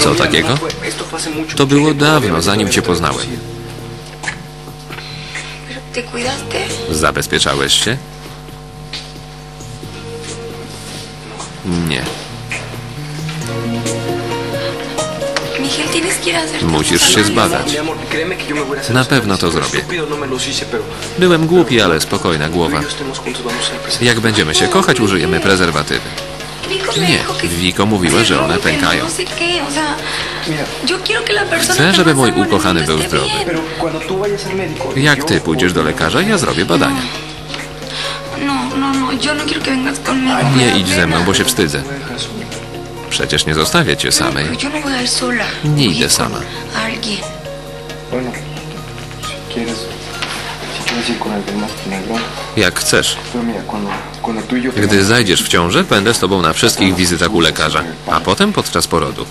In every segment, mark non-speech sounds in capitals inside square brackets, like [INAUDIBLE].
Co takiego? To było dawno, zanim cię poznałem. Zabezpieczałeś się? Nie. Musisz się zbadać. Na pewno to zrobię. Byłem głupi, ale spokojna głowa. Jak będziemy się kochać, użyjemy prezerwatywy. Nie, Wiko mówiła, że one pękają. Chcę, żeby mój ukochany był zdrowy. Jak ty pójdziesz do lekarza, ja zrobię badania. No, no, no, no Nie idź ze mną, bo się wstydzę. Przecież nie zostawię cię samej. Nie idę sama. Jak chcesz. Y yo... Gdy zajdziesz w ciążę, będę z tobą na wszystkich wizytach u lekarza, a potem podczas porodu.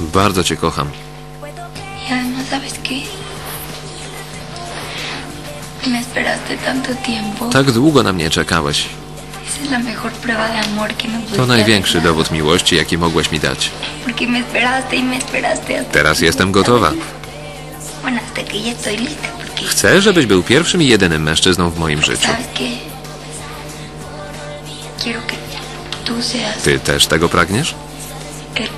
Bardzo cię kocham. Tak długo na mnie czekałeś. To największy dowód miłości, jaki mogłeś mi dać. Teraz jestem gotowa. Chcę, żebyś był pierwszym i jedynym mężczyzną w moim życiu. Ty też tego pragniesz? el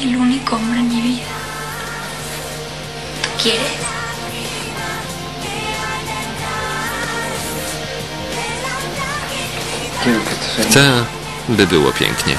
y el único hombre en mi vida. ¿Tú quieres? Chcę, by było pięknie.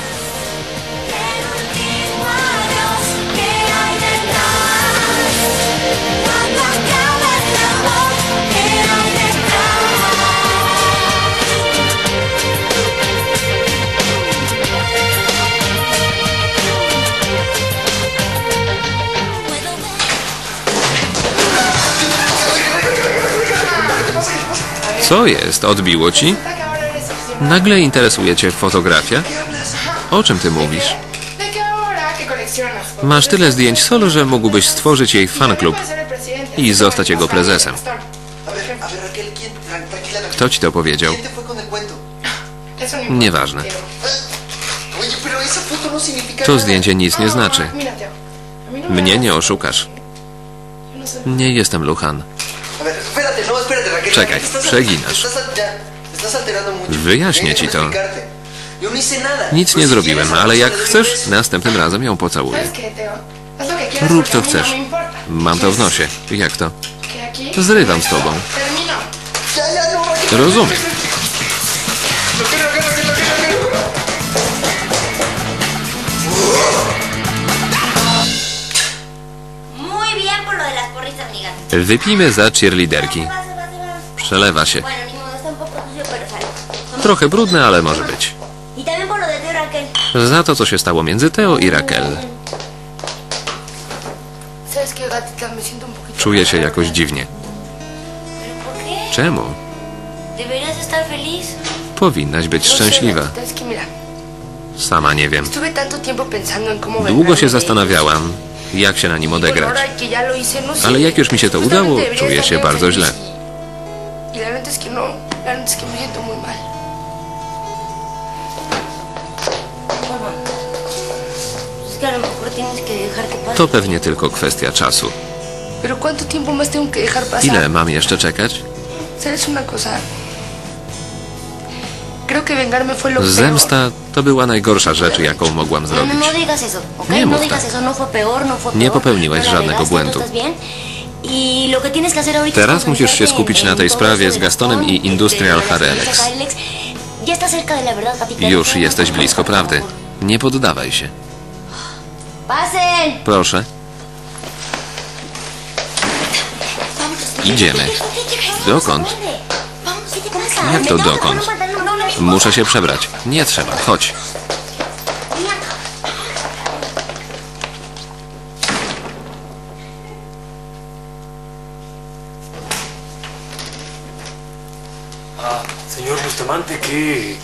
Co jest? Odbiło ci? Nagle interesuje cię fotografia? O czym ty mówisz? Masz tyle zdjęć solo, że mógłbyś stworzyć jej fanklub. I zostać jego prezesem. Kto ci to powiedział? Nieważne. To zdjęcie nic nie znaczy. Mnie nie oszukasz. Nie jestem Luchan. Czekaj, przeginasz. Wyjaśnię ci to. Nic nie zrobiłem, ale jak chcesz, następnym razem ją pocałuję. Rób co chcesz. Mam to w nosie. Jak to? Zrywam z tobą. Rozumiem. Wypijmy za cheerleaderki. Przelewa się. Trochę brudne, ale może być. Za to, co się stało między Teo i Raquel. Czuję się jakoś dziwnie. Czemu? Powinnaś być szczęśliwa. Sama nie wiem. Długo się zastanawiałam, jak się na nim. Y odegrać. no. Ale jak już mi się to udało, czuję się bardzo źle. To pewnie tylko kwestia czasu. Ile mam jeszcze czekać? Zemsta to była najgorsza rzecz, jaką mogłam No, zrobić. no. Nie no mów tak. Nie la żadnego błędu. Y Teraz musisz się skupić na tej sprawie z Gastonem i Industrial de las Harelex. Już jesteś blisko prawdy. Nie poddawaj się. Proszę. Idziemy. Dokąd? Jak to dokąd? Muszę się przebrać. Nie trzeba, chodź.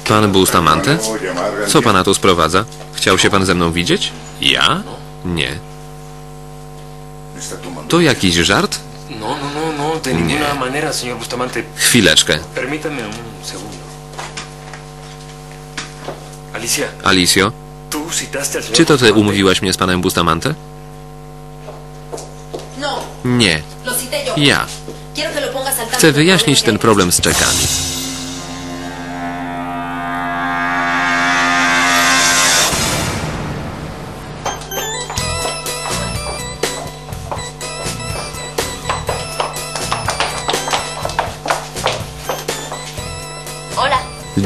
Pan Bustamante? Co pana tu sprowadza? Chciał się pan ze mną widzieć? Ja? Nie. To jakiś żart? No, no, no. Bustamante. Chwileczkę. Permítame un segundo. Alicia, Alicio, tú citaste al señor czy to ty umówiłaś mnie z panem Bustamante? Nie, ja. Chcę wyjaśnić ten problem z czekami.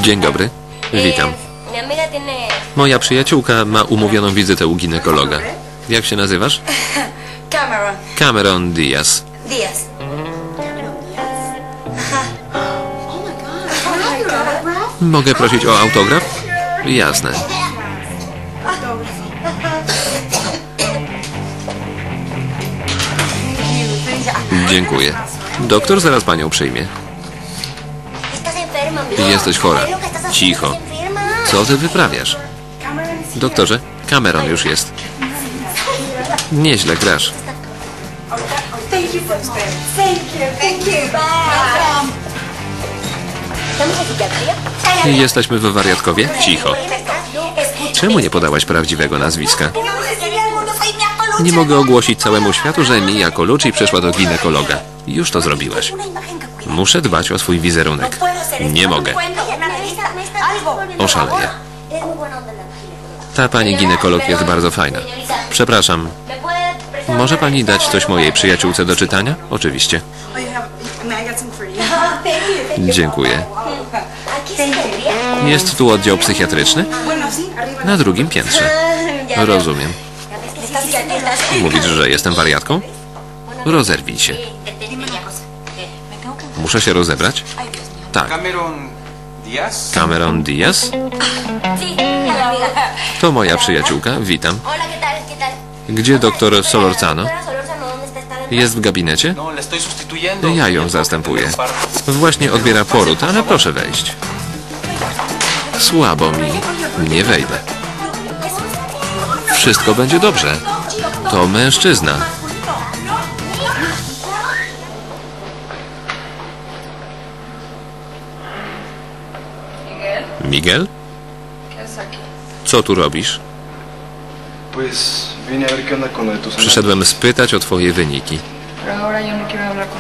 Dzień dobry. Witam. Moja przyjaciółka ma umówioną wizytę u ginekologa. Jak się nazywasz? [LAUGHS] Cameron Cameron Diaz. Díaz. Mogę prosić o autograf? Jasne. Dziękuję. Doktor zaraz panią przyjmie. Jesteś chora. Cicho. Co ty wyprawiasz? Doktorze, Cameron już jest. Nieźle grasz. Jesteśmy w wariatkowie? Cicho. Czemu nie podałaś prawdziwego nazwiska? Nie mogę ogłosić całemu światu, że Mia Colucci przeszła do ginekologa. Już to zrobiłaś. Muszę dbać o swój wizerunek. Nie mogę. Oszaleję. Ginecología. Ta pani ginekolog jest bardzo fajna. Przepraszam, ¿Me puede prestar może pani dać coś mojej przyjaciółce do czytania? Oczywiście. Dziękuję. Jest tu oddział psychiatryczny? Na drugim piętrze. Rozumiem. Mówisz, że jestem wariatką? Rozerwij się. Muszę się rozebrać? Tak. Cameron Díaz. Cameron Diaz? To moja przyjaciółka, witam. Gdzie doktor Solorzano? Jest w gabinecie? No. Ja ją zastępuję. Właśnie odbiera poród, ale proszę wejść. Słabo mi. Nie wejdę. Wszystko będzie dobrze. To mężczyzna. Miguel? Co tu robisz? Przyszedłem spytać o twoje wyniki.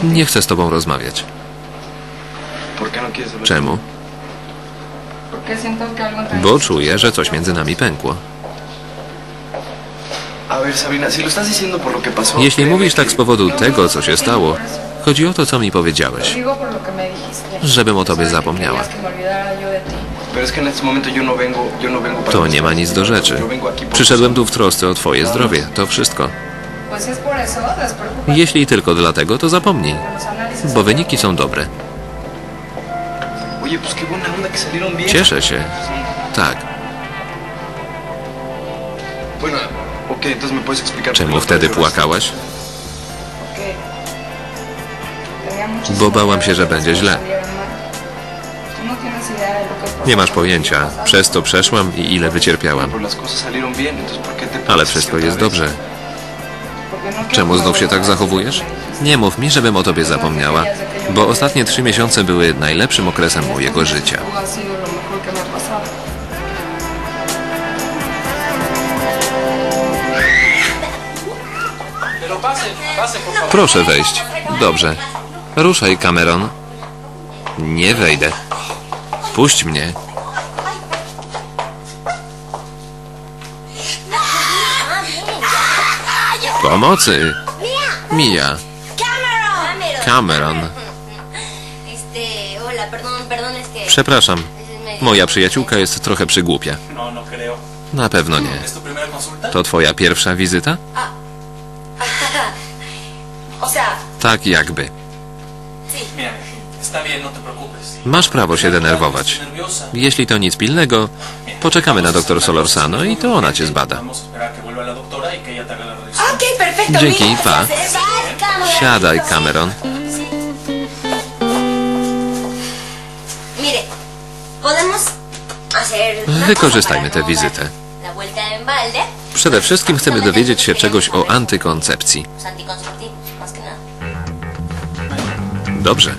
Nie chcę z tobą rozmawiać. ¿Por qué no? Czemu? Bo czuję, że coś między nami pękło. Jeśli mówisz tak z powodu tego, co się stało, chodzi o to, co mi powiedziałeś, żebym o tobie zapomniała. To nie ma nic do rzeczy. Przyszedłem tu w trosce o twoje zdrowie, to wszystko. Jeśli tylko dlatego, to zapomnij, bo wyniki są dobre. Cieszę się. Tak. Czemu wtedy płakałaś? Bo bałam się, że będzie źle. Nie masz pojęcia. Przez to przeszłam i ile wycierpiałam. Pero las cosas salieron bien, entonces ¿por qué te Ale wszystko jest dobrze. Czemu znów się tak zachowujesz? Nie mów mi, żebym o tobie zapomniała, bo ostatnie trzy miesiące były najlepszym okresem mojego życia. Proszę wejść. Dobrze. Ruszaj, Cameron. Nie wejdę. Puść mnie. Pomocy. Mia. Cameron. Przepraszam. Moja przyjaciółka jest trochę przygłupia. Na pewno nie. To twoja pierwsza wizyta? Tak jakby. Masz prawo się denerwować. Jeśli to nic pilnego, poczekamy na doktor Solorzano i to ona cię zbada. Dzięki, pa. Cameron. Siadaj, Cameron. Wykorzystajmy tę no wizytę. Przede wszystkim chcemy dowiedzieć się czegoś o antykoncepcji. Dobrze.